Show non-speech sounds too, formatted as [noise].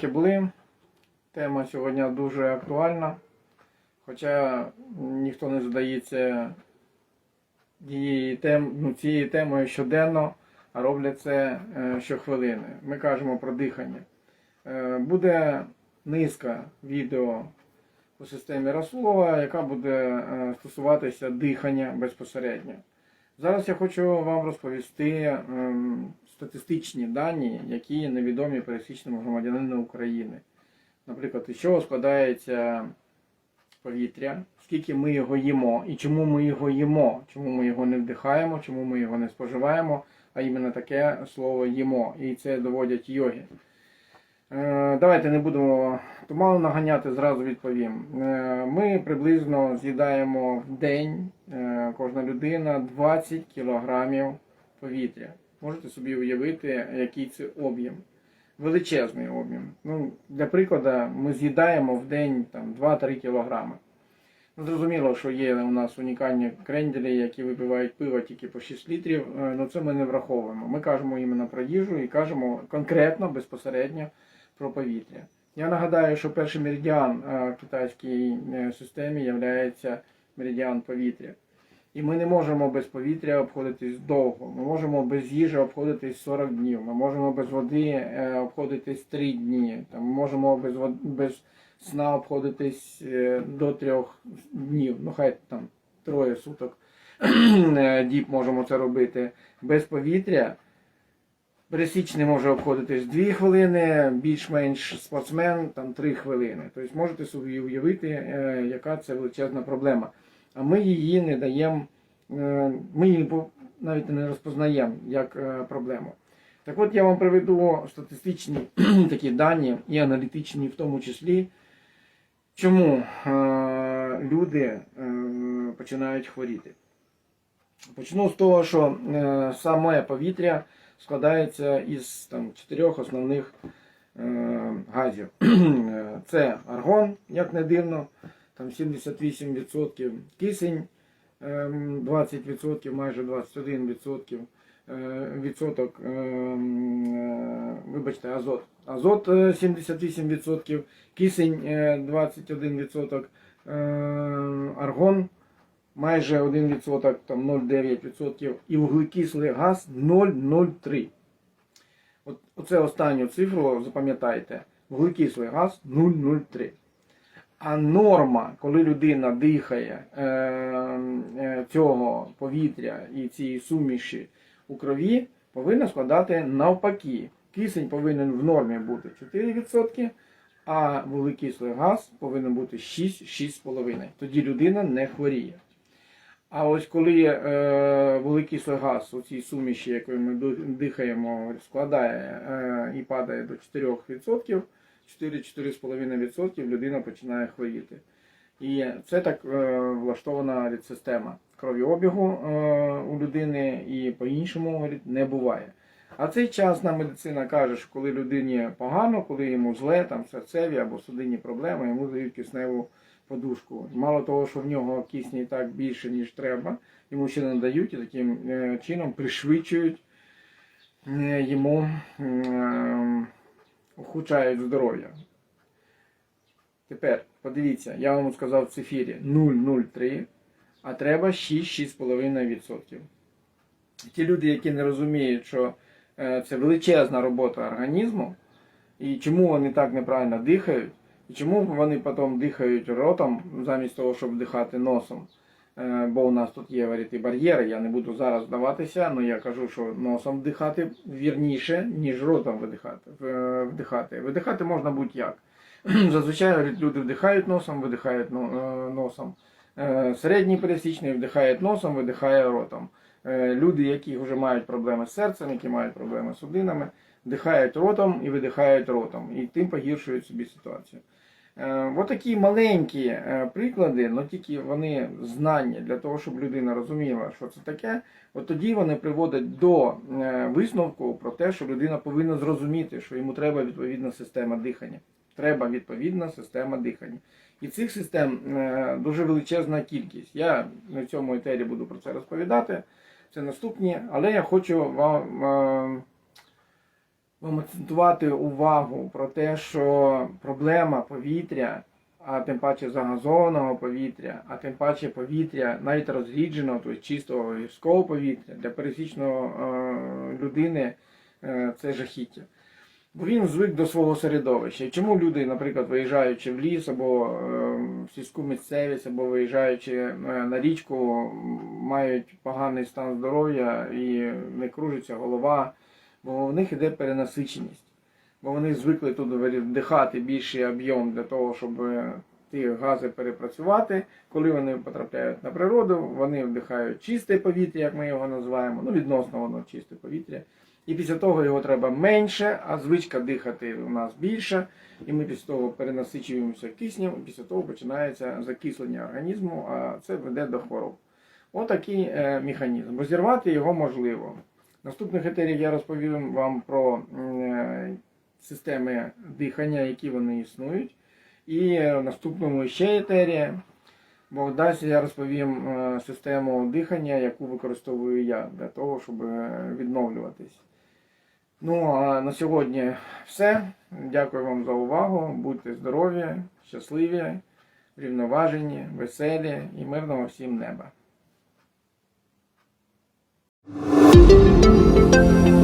Дзвінки були. Тема сьогодні дуже актуальна. Хоча ніхто не задається ну, цією темою щоденно, а роблять це е, щохвилини. Ми кажемо про дихання. Е, буде низка відео по системі Расулова, яка буде е, стосуватися дихання безпосередньо. Зараз я хочу вам розповісти ем, статистичні дані, які невідомі пересічному громадянину України. Наприклад, із чого складається повітря, скільки ми його їмо і чому ми його їмо, чому ми його не вдихаємо, чому ми його не споживаємо, а іменно таке слово їмо. І це доводять йоги. Е, Давайте не будемо туману наганяти, зразу відповім. Е, Ми приблизно з'їдаємо в день, е, кожна людина 20 кілограмів повітря. Можете собі уявити, який це об'єм. Величезний об'єм. Ну, для прикладу, ми з'їдаємо в день там, 2-3 кілограми. Ну, зрозуміло, що є у нас унікальні кренделі, які випивають пиво тільки по 6 літрів, але це ми не враховуємо. Ми кажемо іменно про їжу і кажемо конкретно, безпосередньо про повітря. Я нагадаю, що перший меридіан е, в китайській е, системі є меридіан повітря. І ми не можемо без повітря обходитись довго. Ми можемо без їжі обходитись 40 днів. Ми можемо без води е, обходитись 3 дні. Ми можемо без, вод- без сна обходитись до 3 днів. Ну хай там троє суток [clears throat] діб можемо це робити. Без повітря пересічний може обходитись 2 хвилини, більш-менш спортсмен там 3 хвилини. Тобто можете собі уявити, е, яка це величезна проблема. А ми її не даємо, е, ми її навіть не розпознаємо як е, проблему. Так от я вам приведу статистичні [clears throat] такі дані і аналітичні в тому числі, чому люди починають хворіти. Почну з того, що саме повітря складається із там, чотирьох основних е, газів. Е, [clears throat] Це аргон, як не дивно, там 78% кисень, ем, 20%, майже 21% е, відсоток, ем, е, вибачте, азот. Азот е, 78%, кисень е, 21%, е, аргон майже 1%, там 0,9% і вуглекислий газ 0,03. От, оце останню цифру запам'ятайте. Вуглекислий газ 0,03. А норма, коли людина дихає е, е, цього повітря і цієї суміші у крові, повинна складати навпаки. Кисень повинен в нормі бути 4%, а вуглекислий газ повинен бути 6-6,5%. Тоді людина не хворіє. А ось коли е, вуглекислий газ у цій суміші, якою ми дихаємо, складає е, і падає до 4%, 4-4,5% людина починає хворіти. І це так е, влаштована система кровообігу е, у людини і по-іншому не буває. А цей час нам медицина каже, що коли людині погано, коли йому зле, там серцеві або судинні проблеми, йому дають кисневу подушку. Мало того, що в нього кисні так більше, ніж треба, йому ще надають і таким е, чином пришвидшують е, йому е, ухудшають здоров'я. Тепер подивіться, я вам сказав в цифірі 0,03, а треба 6-6,5%. Ті люди, які не розуміють, що це величезна робота організму, і чому вони так неправильно дихають, і чому вони потім дихають ротом, замість того, щоб вдихати носом. Е, Бо у нас тут є говорити, бар'єри, я не буду зараз здаватися, але я кажу, що носом вдихати вірніше, ніж ротом видихати. вдихати. Видихати можна будь-як. [clears throat] Зазвичай люди вдихають носом, видихають е, носом. Е, Середній пересічний вдихає носом, видихає ротом. Е, Люди, які вже мають проблеми з серцем, які мають проблеми з судинами, вдихають ротом і видихають ротом, і тим погіршують собі ситуацію. Е, Ось такі маленькі е, приклади, але тільки вони знання для того, щоб людина розуміла, що це таке. От тоді вони приводять до е, висновку про те, що людина повинна зрозуміти, що йому треба відповідна система дихання. Треба відповідна система дихання. І цих систем дуже величезна кількість. Я на цьому етері буду про це розповідати. Це наступні, але я хочу вам вам акцентувати увагу про те, що проблема повітря, а тим паче загазованого повітря, а тим паче повітря навіть розрідженого, тобто чистого гірського повітря для пересічного е, людини е, це жахіття. Бо він звик до свого середовища. Чому люди, наприклад, виїжджаючи в ліс або е, в сільську місцевість, або виїжджаючи е, на річку, мають поганий стан здоров'я і не кружиться голова, бо в них іде перенасиченість. Бо вони звикли тут вдихати більший об'єм для того, щоб е, ті гази перепрацювати. Коли вони потрапляють на природу, вони вдихають чисте повітря, як ми його називаємо, ну відносно воно чисте повітря. І після того його треба менше, а звичка дихати у нас більша. І ми після того перенасичуємося киснем, і після того починається закислення організму, а це веде до хвороб. Отакий е, механізм. Розірвати його можливо. Наступних етерів я розповім вам про е, системи дихання, які вони існують. І в наступному ще етері, бо далі я розповім е, систему дихання, яку використовую я для того, щоб е, відновлюватись. Ну а на сьогодні все. Дякую вам за увагу. Будьте здорові, щасливі, рівноважені, веселі і мирного всім неба. Música